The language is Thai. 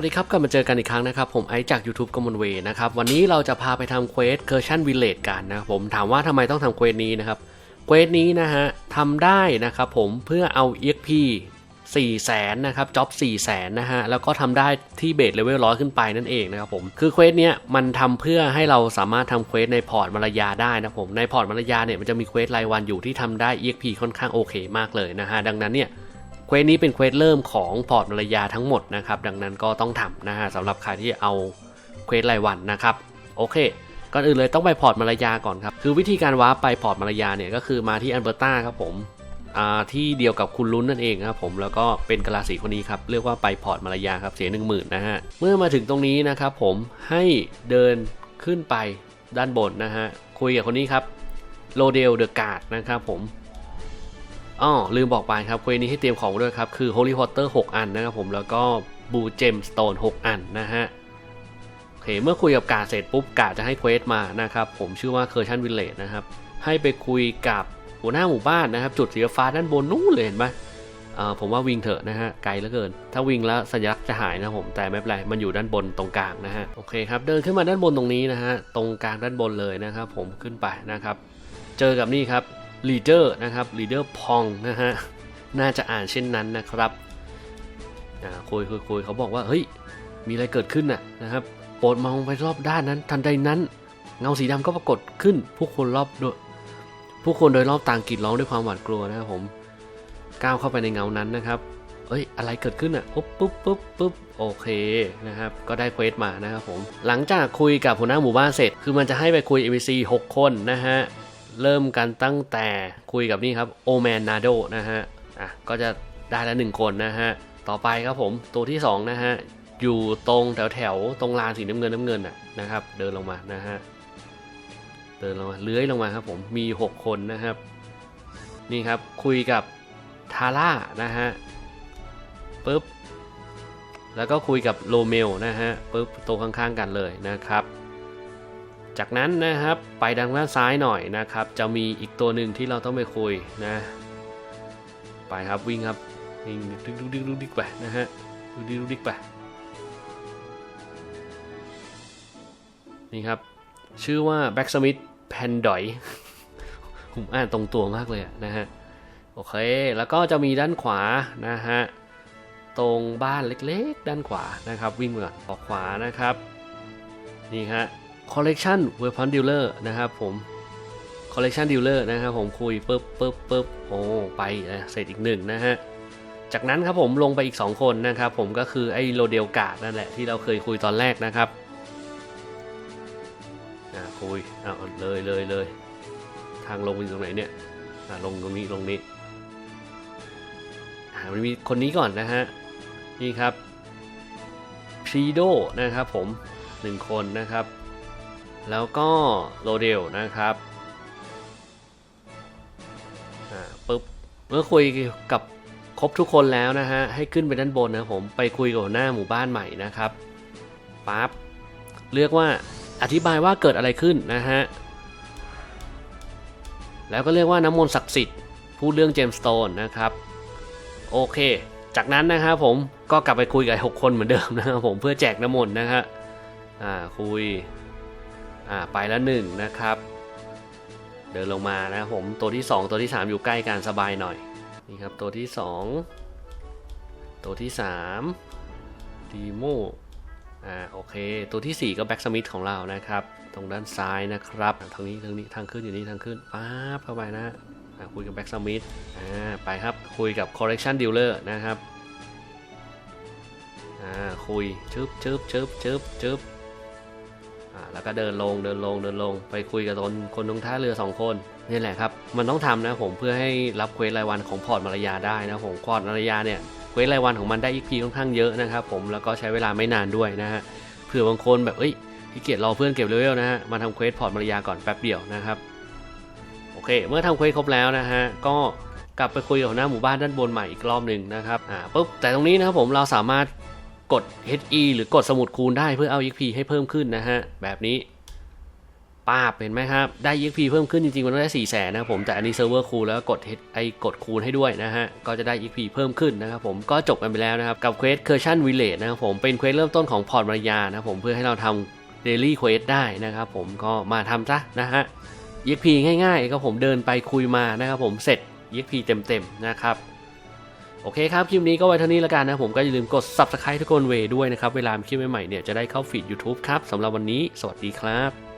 วัสดีครับกลับมาเจอกันอีกครั้งนะครับ ผมไอจาก YouTube กมลเวนะครับ วันนี้เราจะพาไปทำเควสเคอร์ชันวิลเลจกันนะครับผมถามว่าทำไมต้องทำเควสนี้นะครับเควสนี้นะฮะทำได้นะครับผมเพื่อเอา EXP 4แสนนะครับจ็อบ4แสนนะฮะ แล้วก็ทำได้ที่เบสเลเวลร้อยขึ้นไปนั่นเองนะครับผม คือเควสเนี้ยมันทำเพื่อให้เราสามารถทำเควสในพอร์ตมารยาได้นะผม ในพอร์ตมารยาเนี่ยมันจะมีเควสรายวันอยู่ที่ทำได้ EXP ค่อนข้างโอเคมากเลยนะฮะ ดังนั้นเนี่ย เควสนี้เป็นเควสเริ่มของพอร์ตมารยาทั้งหมดนะครับ ดังนั้นก็ต้องทำนะฮะสำหรับใครที่เอาเควสรายวันนะครับ โอเคก่อนอื่นเลยต้องไปพอร์ตมารยาก่อนครับ คือวิธีการวาร์ปไปพอร์ตมารยาเนี่ยก็คือมาที่อันเบอร์ตาครับผมอ่าที่เดียวกับคุณลุ้นนั่นเองครับผมแล้วก็เป็นกะลาสีคนนี้ครับเรียกว่าไปพอร์ตมารยาครับเสียหนึ่งหมื่นนะฮะเมื่อมาถึงตรงนี้นะครับผมให้เดินขึ้นไปด้านบนนะฮะคุยกับคนนี้ครับโรเดลเดอะการ์ดนะครับผม อ๋อลืมบอกไปครับเควสนี้ให้เตรียมของด้วยครับ คือ Holy Water 6 อันนะครับผมแล้วก็บูเจมสโตน6 อันนะฮะโอเคเมื่อคุยกับกาเสร็จปุ๊บกาจะให้เควสมานะครับ ผมชื่อว่าเคอร์ชันวิลเลจนะครับ ให้ไปคุยกับหัวหน้าหมู่บ้านนะครับ จุดสีฟ้าด้านบนนู้นเลยเห็นไหมอ่าผมว่าวิ่งเถอะนะฮะไกลเหลือเกิน ถ้าวิ่งแล้วสัญลักษณ์จะหายนะผมแต่ไม่เป็นไรมันอยู่ด้านบนตรงกลางนะฮะโอเคครับเดินขึ้นมาด้านบนตรงนี้นะฮะตรงกลางด้านบนเลยนะครับผมขึ้นไปนะครับ เจอกับนี่ครับ ลีเดอร์นะครับลีเดอร์พองนะฮะ น่าจะอ่านเช่นนั้นนะครับอ่าคุยคุยคุยเขาบอกว่า เฮ้ย มีอะไรเกิดขึ้นน่ะนะครับ โปรดมองไปรอบด้านนั้น ทันใดนั้น เงาสีดำก็ปรากฏขึ้น ผู้คนรอบโดยผู้คนโดยรอบต่างกรีดร้องด้วยความหวาดกลัวนะครับผม ก้าวเข้าไปในเงานั้นนะครับ เอ้ย อะไรเกิดขึ้นอะปุ๊บปุ๊บปุ๊บปุ๊บโอเคนะครับ ก็ได้เควสมานะครับผม หลังจากคุยกับหัวหน้าหมู่บ้านเสร็จ คือมันจะให้ไปคุย NPC 6 คนนะฮะ เริ่มกันตั้งแต่คุยกับนี่ครับโอแมนนาโดนะฮะอะก็จะได้ล้วหนึ่งคนนะฮะ ต่อไปครับผมตัวที่สองนะฮะอยู่ตรงแถวแถวๆตรงลานสีน้ำเงินน้ำเงินน่ะนะครับ เดินลงมานะฮะเดินลงมาเลื้อยลงมาครับผมมี 6 คนนะครับ นี่ครับคุยกับทาร่านะฮะปุ๊บแล้วก็คุยกับโรเมลนะฮะปุ๊บตรงข้างๆกันเลยนะครับ จากนั้นนะครับไปทางด้านซ้ายหน่อยนะครับ จะมีอีกตัวหนึ่งที่เราต้องไปคุยนะ ไปครับวิ่งครับวิ่งดึกดึกดึกดึกดึกไปนะฮะดึกดึกดึกดึกไปนี่ครับ ชื่อว่าแบ็กสมิธแพนดอยผมอ่านตรงตัวมากเลยนะฮะ โอเค แล้วก็จะมีด้านขวานะฮะ ตรงบ้านเล็กๆ ด้านขวานะครับ วิ่งมาก่อนออกขวานะครับ นี่ฮะ collection weapon dealer นะครับผม collection dealer นะครับผมคุยปึ๊บปึ๊บปึ๊บโอ้ไปนะเสร็จอีกหนึ่งนะฮะ จากนั้นครับผมลงไปอีก 2 คนนะครับผมก็คือไอ้โรเดลกาดนั่นแหละที่เราเคยคุยตอนแรกนะครับอ่าคุยเอาเลยเลยเลยทางลงอยู่ตรงไหนเนี่ยลงตรงนี้ลงนี้อ่ามันมีคนนี้ก่อนนะฮะนี่ครับพีโดนะครับผมหนึ่งคนนะครับ แล้วก็โรเดลนะครับอ่าปุ๊บเมื่อคุยกับครบทุกคนแล้วนะฮะ ให้ขึ้นไปด้านบนนะผมไปคุยกับหัวหน้าหมู่บ้านใหม่นะครับปั๊บเรียกว่าอธิบายว่าเกิดอะไรขึ้นนะฮะ แล้วก็เรียกว่าน้ำมนต์ศักดิ์สิทธิ์พูดเรื่องเจมส์สโตนนะครับ โอเค จากนั้นนะครับผมก็กลับไปคุยกับหกคนเหมือนเดิมนะครับผมเพื่อแจกน้ำมนต์นะฮะอ่าคุย อ่าไปแล้วหนึ่งนะครับ เดินลงมานะผมตัวที่ 2 ตัวที่ 3 อยู่ใกล้กันสบายหน่อยนี่ครับตัวที่ 2 ตัวที่ 3ดีโมอ่าโอเค ตัวทีสี่ 4 ก็แบ็กสมิธของเรานะครับ ตรงด้านซ้ายนะครับทางนี้ทางนี้ทางขึ้นอยู่นี่ทางขึ้นป๊าบเข้าไปนะอ่าคุยกับแบ็กสมิธอ่าไปครับคุยกับ correction dealer นะครับอ่าคุยชึบชึบชึบชึบชึบ แล้วก็เดินลงเดินลงเดินลง ไปคุยกับคนคนตรงท่าเรือสองคนนี่แหละครับ มันต้องทำนะผมเพื่อให้รับเควสรายวันของพอร์ตมารยาได้นะผมพอร์ตมารยาเนี่ยเควสรายวันของมันได้ XP ค่อนข้างเยอะนะครับผมแล้วก็ใช้เวลาไม่นานด้วยนะฮะเผื่อบางคนแบบเอ้ยขี้เกียจรอเพื่อนเก็บเลเวลนะฮะมาทำเควสพอร์ตมารยาก่อนแป๊บเดียวนะครับโอเค เมื่อทำเควสครบแล้วนะฮะก็กลับไปคุยกับหัวหน้าหมู่บ้านด้านบนใหม่อีกรอบหนึ่งนะครับอ่าปุ๊บแต่ตรงนี้นะครับผมเราสามารถ กด HE หรือกดสมุดคูณได้เพื่อเอา XP ให้เพิ่มขึ้นนะฮะ แบบนี้ป้าบเห็นไหมครับ ได้ EXP เพิ่มขึ้นจริงๆ มันต้ได้4 0 0แสนนะผมแต่อันนี้เซิร์ฟเวอร์คูลแล้วก็กดไอ้กดคูณให้ด้วยนะฮะ ก็จะได้ EXP เพิ่มขึ้นนะครับผมก็จบกันไปแล้วนะครับ กับเควสเคอร์ชันวิลเลจนะครับผมเป็นเควสเริ่มต้นของพอร์ตมารยานะผมเพื่อให้เราทำเดลี่เควสได้นะครับผมก็มาทำซะนะฮะ EXP ง่ายๆก็ผมเดินไปคุยมานะครับผมเสร็จ EXP เต็มๆนะครับ โอเคครับ คลิปนี้ก็ไว้เท่านี้แล้วกันนะผมก็อย่าลืมกด Subscribe ทุกคนเวด้วยนะครับ เวลามีคลิปใหม่ๆเนี่ยจะได้เข้าฟีด YouTube ครับสำหรับวันนี้ สวัสดีครับ